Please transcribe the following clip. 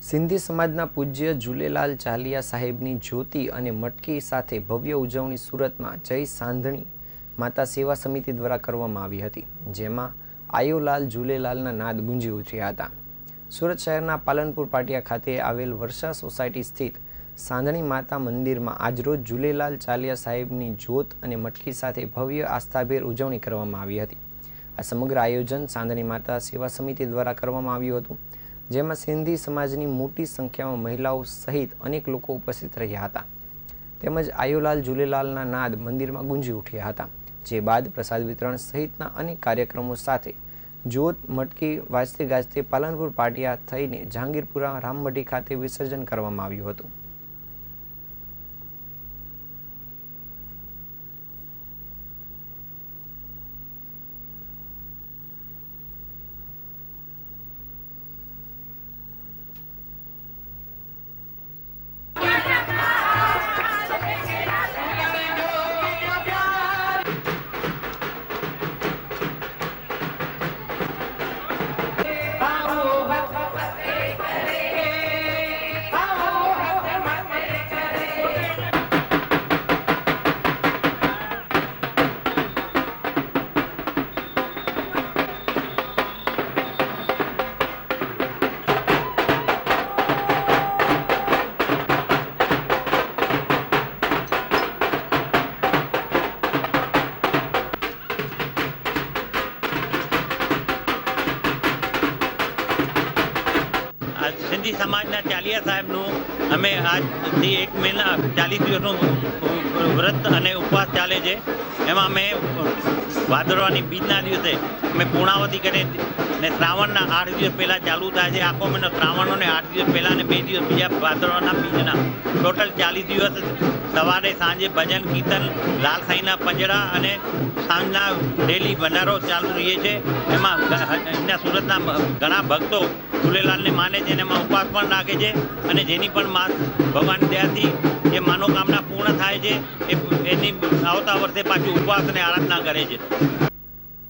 સિંધી સમાજના પૂજ્ય ઝૂલેલાલ ચાલિયા સાહેબની જ્યોતિ અને મટકી સાથે ભવ્ય ઉજવણી સુરતમાં જય સાંધણી માતા સેવા સમિતિ દ્વારા કરવામાં આવી હતી, જેમાં આયોલાલ ઝૂલેલાલના નાદ ગુંજી ઉઠ્યા હતા. સુરત શહેરના પાલનપુર પાટિયા ખાતે આવેલ વર્ષા સોસાયટી સ્થિત સાંધણી માતા મંદિરમાં આજરોજ ઝૂલેલાલ ચાલિયા સાહેબની જ્યોત અને મટકી સાથે ભવ્ય આસ્થાભેર ઉજવણી કરવામાં આવી હતી. આ સમગ્ર આયોજન સાંધણી માતા સેવા સમિતિ દ્વારા કરવામાં આવ્યું હતું. જેમાં સિંધી સમાજની મોટી સંખ્યામાં મહિલાઓ સહિત અનેક લોકો ઉપસ્થિત રહ્યા હતા. તેમજ આયોલાલ ઝૂલેલાલના નાદ મંદિરમાં ગુંજી ઉઠ્યા હતા, જે બાદ પ્રસાદ વિતરણ સહિતના અનેક કાર્યક્રમો સાથે જ્યોત મટકી વાજતે ગાજતે પાલનપુર પાટિયા થઈને જહાંગીરપુરા રામમઢી ખાતે વિસર્જન કરવામાં આવ્યું હતું. સિંધી સમાજના ચાલિયા સાહેબનું અમે આજથી એક મહિના ચાલીસ દિવસનું વ્રત અને ઉપવાસ ચાલે છે. એમાં અમે ભાદરવાની બીજના દિવસે અમે પૂર્ણાવતી કરીએ ને શ્રાવણના આઠ દિવસ પહેલાં ચાલુ થાય છે. આખો મહિનો શ્રાવણનો ને આઠ દિવસ પહેલાં ને બે દિવસ બીજા ભાદરવાના બીજના. ટોટલ ચાલીસ દિવસ સવારે, સાંજે ભજન, કીર્તન, લાલ સાંઈના પંજરા અને સાંજના ડેલી ભંડારો ચાલુ રહીએ છે. એમાં અહીંના સુરતના ઘણા ભક્તો ઝૂલેલાલને માને છે અને એમાં ઉપવાસ પણ રાખે છે. અને જેની પણ મા, ભગવાન દયાથી જે મનોકામના થાય છે એની આવતા વર્ષે પાછું ઉપવાસ અને આરાધના કરે છે.